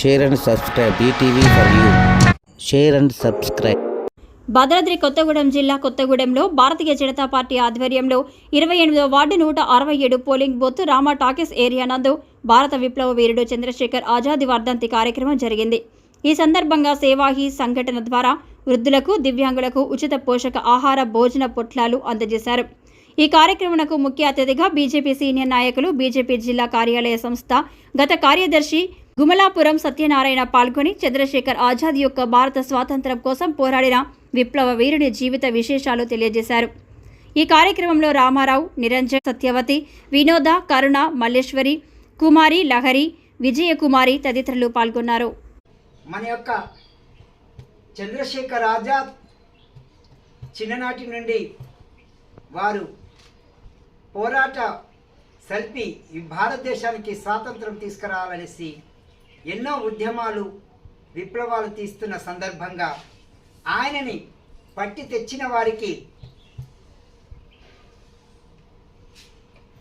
Share and subscribe BTV for you share and subscribe Bhadradri Kothagudem జిల్లా కొత్తగూడెంలో Bharatiya Janata party ఆధ్వర్యంలో ఇరవై ఎనిమిదో వార్డు నూట అరవై ఏడు polling booth Rama talkies area నందు భారత విప్లవ వీరుడు చంద్రశేఖర్ ఆజాద్ వర్ధంతి కార్యక్రమం జరిగింది. ఈ సందర్భంగా సేవాహి సంఘటన ద్వారా వృద్ధులకు దివ్యాంగులకు ఉచిత పోషక ఆహార భోజన పొట్లాలు అందజేశారు. ఈ కార్యక్రమంకు ముఖ్య అతిథిగా బీజేపీ సీనియర్ నాయకులు బీజేపీ జిల్లా కార్యాలయ సంస్థ గత కార్యదర్శి గుమలాపురం సత్యనారాయణ పాల్గొని చంద్రశేఖర్ ఆజాద్ యొక్క భారత స్వాతంత్ర్యం కోసం పోరాడిన విప్లవ వీరుని జీవిత విశేషాలు తెలియజేశారు. ఈ కార్యక్రమంలో రామారావు నిరంజన్ సత్యవతి వినోద కరుణ మల్లేశ్వరి కుమారి లహరి విజయకుమారి తదితరులు పాల్గొన్నారు. మన యొక్క చంద్రశేఖర్ ఆజాద్ చిన్ననాటి నుండి వారు పోరాట సల్పి ఈ భారతదేశానికి స్వాతంత్రం తీసుకురావాలనేసి ఎన్నో ఉద్యమాలు విప్లవాలు తీస్తున్న సందర్భంగా ఆయనని పట్టి తెచ్చిన వారికి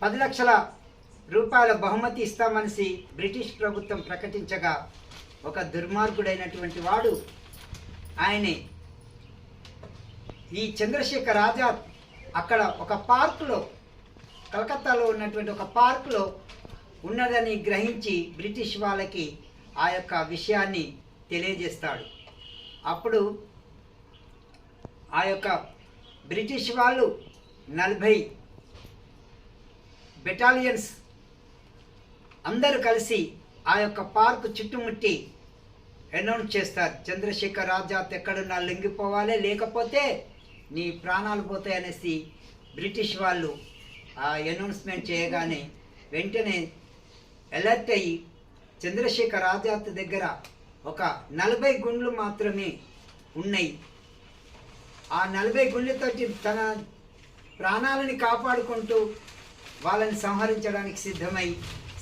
పది లక్షల రూపాయల బహుమతి ఇస్తామనేసి బ్రిటిష్ ప్రభుత్వం ప్రకటించగా ఒక దుర్మార్గుడైనటువంటి వాడు ఆయనే. ఈ చంద్రశేఖర్ ఆజాద్ అక్కడ ఒక పార్కులో కలకత్తాలో ఉన్నటువంటి ఒక పార్కులో ఉన్నదని గ్రహించి బ్రిటిష్ వాళ్ళకి ఆ యొక్క విషయాన్ని తెలియజేస్తాడు. అప్పుడు ఆ యొక్క బ్రిటిష్ వాళ్ళు నలభై బెటాలియన్స్ అందరూ కలిసి ఆ యొక్క పార్కు చుట్టుముట్టి అనౌన్స్ చేస్తారు. చంద్రశేఖర్ ఆజాద్ ఎక్కడున్నా లొంగిపోవాలి లేకపోతే నీ ప్రాణాలు పోతాయనేసి బ్రిటిష్ వాళ్ళు ఆ అనౌన్స్మెంట్ చేయగానే వెంటనే అలర్ట్ అయ్యి చంద్రశేఖర్ ఆజాద్ దగ్గర ఒక నలభై గుండ్లు మాత్రమే ఉన్నాయి. ఆ నలభై గుండ్లతోటి తన ప్రాణాలని కాపాడుకుంటూ వాళ్ళని సంహరించడానికి సిద్ధమై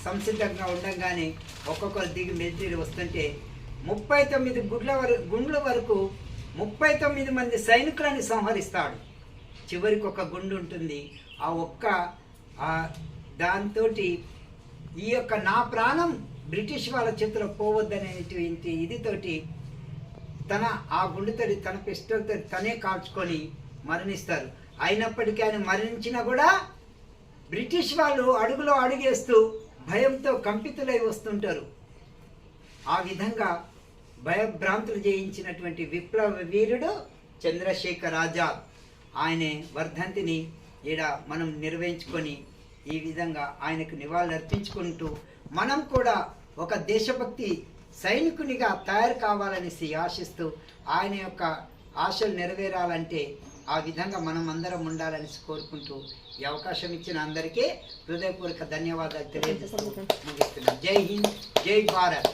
సంసిద్ధంగా ఉండగానే ఒక్కొక్కరు దిగి మెదిరి వస్తుంటే ముప్పై తొమ్మిది గుడ్ల వరకు గుండ్ల వరకు ముప్పై తొమ్మిది మంది సైనికులని సంహరిస్తాడు. చివరికి ఒక గుండు ఉంటుంది. ఆ ఒక్క దాంతో ఈ యొక్క నా ప్రాణం బ్రిటిష్ వాళ్ళ చేతిలో పోవద్దనేటువంటి ఇదితోటి తన ఆ గుండెతోటి తన పిస్టల్తో తనే కాల్చుకొని మరణిస్తారు. అయినప్పటికీ ఆయన మరణించినా కూడా బ్రిటిష్ వాళ్ళు అడుగులో అడుగేస్తూ భయంతో కంపితులై వస్తుంటారు. ఆ విధంగా భయభ్రాంతులు చేయించినటువంటి విప్లవ వీరుడు చంద్రశేఖర్ ఆజాద్. ఆయనే వర్ధంతిని ఈడ మనం నిర్వహించుకొని ఈ విధంగా ఆయనకు నివాళులర్పించుకుంటూ మనం కూడా ఒక దేశభక్తి సైనికునిగా తయారు కావాలనేసి ఆశిస్తూ ఆయన యొక్క ఆశలు నెరవేరాలంటే ఆ విధంగా మనం అందరం ఉండాలనేసి కోరుకుంటూ ఈ అవకాశం ఇచ్చిన అందరికీ హృదయపూర్వక ధన్యవాదాలు తెలియజేస్తూ ముగిస్తున్నాం జై హింద్ జై భారత్.